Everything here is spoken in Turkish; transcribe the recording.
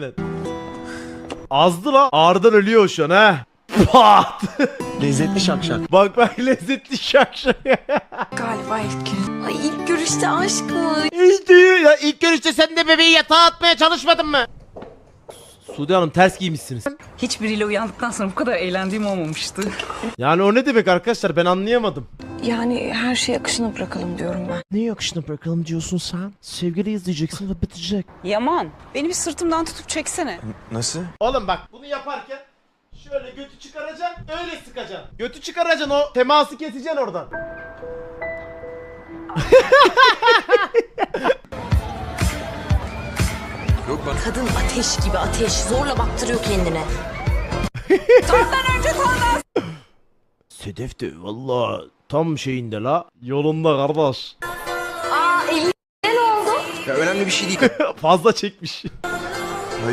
Evet. Azdı la. Ağrıdan ölüyor şu an ha. Pat. Lezzetli şakşak. bak bak lezzetli şak şak. Galiba ilk. Ay ilk görüşte aşk mı? İşte ya ilk görüşte sen de bebeği yatağa atmaya çalışmadın mı? Sude Hanım ters giymişsiniz. Hiçbiriyle uyandıktan sonra bu kadar eğlendiğim olmamıştı. Yani o ne demek arkadaşlar ben anlayamadım. Yani her şey akışına bırakalım diyorum ben. Ne akışına bırakalım diyorsun sen? Sevgili izleyeceksin ve bitecek. Yaman, beni bir sırtımdan tutup çeksene. Nasıl? Oğlum bak bunu yaparken şöyle götü çıkaracaksın öyle sıkacaksın. Götü çıkaracaksın o teması keseceksin oradan. Kadın ateş gibi ateş. Zorla baktırıyor kendine. Sedef de valla tam şeyinde la. Yolunda kardeş. Aa elin ne oldu? Ya önemli bir şey değil. Fazla çekmiş.